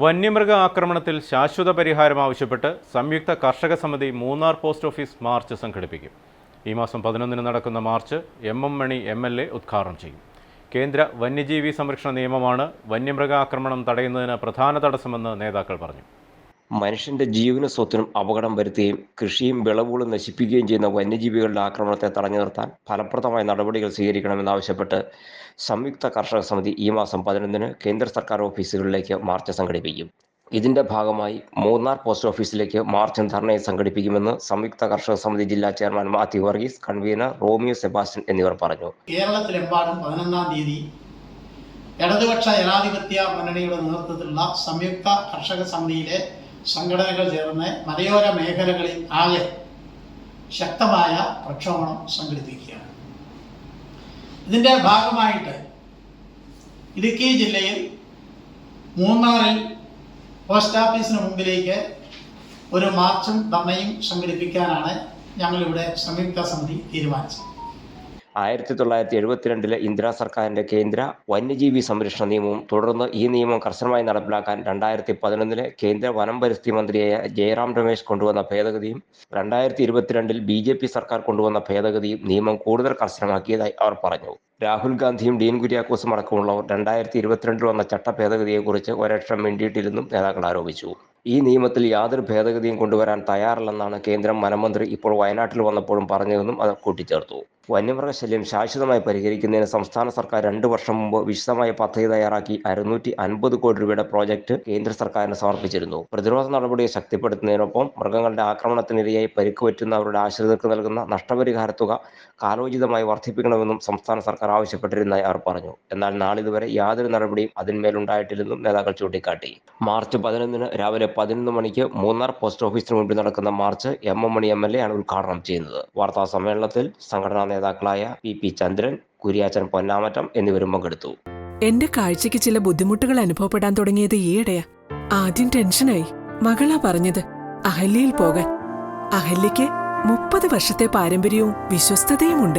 വന്യമൃഗ ആക്രമണത്തിൽ ശാശ്വത പരിഹാരം ആവശ്യപ്പെട്ട് സംയുക്ത കർഷക സമിതി മൂന്നാർ പോസ്റ്റ് ഓഫീസ് മാർച്ച് സംഘടിപ്പിക്കും. ഈ മാസം പതിനൊന്നിന് നടക്കുന്ന march M M Mani M L A ഉദ്ഘാടനം ചെയ്യും. കേന്ദ്ര വന്യജീവി സംരക്ഷണ നിയമമാണ് വന്യമൃഗ ആക്രമണം തടയുന്നതിന് പ്രധാന തടസ്സമെന്ന് നേതാക്കൾ പറഞ്ഞു. മനുഷ്യന്റെ ജീവനും സ്വത്തിനും അപകടം വരുത്തുകയും കൃഷിയും വിളവുകളും നശിപ്പിക്കുകയും ചെയ്യുന്ന വന്യജീവികളുടെ ആക്രമണത്തെ തടഞ്ഞു നിർത്താൻ ഫലപ്രദമായ നടപടികൾ സ്വീകരിക്കണമെന്നാവശ്യപ്പെട്ട് സംയുക്ത കർഷക സമിതി ഈ മാസം പതിനൊന്നിന് കേന്ദ്ര സർക്കാർ ഓഫീസുകളിലേക്ക് മാർച്ച് സംഘടിപ്പിക്കും. ഇതിന്റെ ഭാഗമായി മൂന്നാർ പോസ്റ്റ് ഓഫീസിലേക്ക് മാർച്ചും ധർണയും സംഘടിപ്പിക്കുമെന്ന് സംയുക്ത കർഷക സമിതി ജില്ലാ ചെയർമാൻ മാത്യു വർഗീസ് കൺവീനർ റോമിയോ സെബാസ്റ്റ്യൻ എന്നിവർ പറഞ്ഞു. കേരളത്തിലെമ്പാടും പതിനൊന്നാം തീയതി ഇടതുപക്ഷ ജനാധിപത്യ മുന്നണിയുടെ നേതൃത്വത്തിലുള്ള സംയുക്ത കർഷക സമിതിയിലെ സംഘടനകൾ ചേർന്ന് മലയോര മേഖലകളിൽ ആകെ ശക്തമായ പ്രക്ഷോഭണം സംഘടിപ്പിക്കുകയാണ്. ഇതിന്റെ ഭാഗമായിട്ട് ഇടുക്കി ജില്ലയിൽ മൂന്നാറിൽ പോസ്റ്റ് ഓഫീസിന് മുമ്പിലേക്ക് ഒരു മാർച്ചും ധർണയും സംഘടിപ്പിക്കാനാണ് ഞങ്ങളിവിടെ സംയുക്ത സമിതി തീരുമാനിച്ചത്. ആയിരത്തി തൊള്ളായിരത്തി എഴുപത്തിരണ്ടിലെ ഇന്ദിരാ സർക്കാരിന്റെ കേന്ദ്ര വന്യജീവി സംരക്ഷണ നിയമവും തുടർന്ന് ഈ നിയമം കർശനമായി നടപ്പിലാക്കാൻ രണ്ടായിരത്തി പതിനൊന്നിലെ കേന്ദ്ര വനം പരിസ്ഥിതി മന്ത്രിയായ ജയറാം രമേശ് കൊണ്ടുവന്ന ഭേദഗതിയും രണ്ടായിരത്തി ഇരുപത്തിരണ്ടിൽ ബി ജെ പി സർക്കാർ കൊണ്ടുവന്ന ഭേദഗതിയും നിയമം കൂടുതൽ കർശനമാക്കിയതായി അവർ പറഞ്ഞു. രാഹുൽ ഗാന്ധിയും ഡീൻ കുര്യാക്കോസും അടക്കമുള്ളവർ രണ്ടായിരത്തി ഇരുപത്തിരണ്ടിൽ വന്ന ചട്ട ഭേദഗതിയെക്കുറിച്ച് ഒരക്ഷരം മിണ്ടിയിട്ടില്ലെന്നും നേതാക്കൾ ആരോപിച്ചു. ഈ നിയമത്തിൽ യാതൊരു ഭേദഗതിയും കൊണ്ടുവരാൻ തയ്യാറല്ലെന്നാണ് കേന്ദ്രം വനമന്ത്രി ഇപ്പോൾ വയനാട്ടിൽ വന്നപ്പോഴും പറഞ്ഞതെന്നും അത് കൂട്ടിച്ചേർത്തു. വന്യമൃഗശല്യം ശാശ്വതമായി പരിഹരിക്കുന്നതിന് സംസ്ഥാന സർക്കാർ രണ്ടു വർഷം മുമ്പ് വിശദമായ പദ്ധതി തയ്യാറാക്കി അറുന്നൂറ്റി അൻപത് കോടി രൂപയുടെ പ്രോജക്റ്റ് കേന്ദ്ര സർക്കാരിന് സമർപ്പിച്ചിരുന്നു. പ്രതിരോധ നടപടിയെ ശക്തിപ്പെടുത്തുന്നതിനൊപ്പം മൃഗങ്ങളുടെ ആക്രമണത്തിനിരയായി പരിക്ക് പറ്റുന്നവരുടെ ആശ്രിതർക്ക് നൽകുന്ന നഷ്ടപരിഹാര തുക കാലോചിതമായി വർദ്ധിപ്പിക്കണമെന്നും സംസ്ഥാന സർക്കാർ ആവശ്യപ്പെട്ടിരുന്നതായി അവർ പറഞ്ഞു. എന്നാൽ നാളിതുവരെ യാതൊരു നടപടിയും അതിന്മേലുണ്ടായിട്ടില്ലെന്നും നേതാക്കൾ ചൂണ്ടിക്കാട്ടി. മാർച്ച് പതിനൊന്നിന് രാവിലെ പതിനൊന്ന് മണിക്ക് മൂന്നാർ പോസ്റ്റ് ഓഫീസിന് മുമ്പിൽ നടക്കുന്ന march M M Mani M L A ആണ് ഉദ്ഘാടനം ചെയ്യുന്നത്. വാർത്താ സമ്മേളനത്തിൽ സംഘടനാ നേതാക്കളായ പി പി ചന്ദ്രൻ കുര്യാച്ചൻ പൊന്നാമറ്റം എന്നിവരും പങ്കെടുത്തു. എന്റെ കാഴ്ചയ്ക്ക് ചില ബുദ്ധിമുട്ടുകൾ അനുഭവപ്പെടാൻ തുടങ്ങിയത് ഈയിടെയാ. ആദ്യം ടെൻഷനായി. മകളാ പറഞ്ഞത് അഹല്യയിൽ പോകാൻ. അഹല്യയ്ക്ക് മുപ്പത് വർഷത്തെ പാരമ്പര്യവും വിശ്വസ്തതയുമുണ്ട്.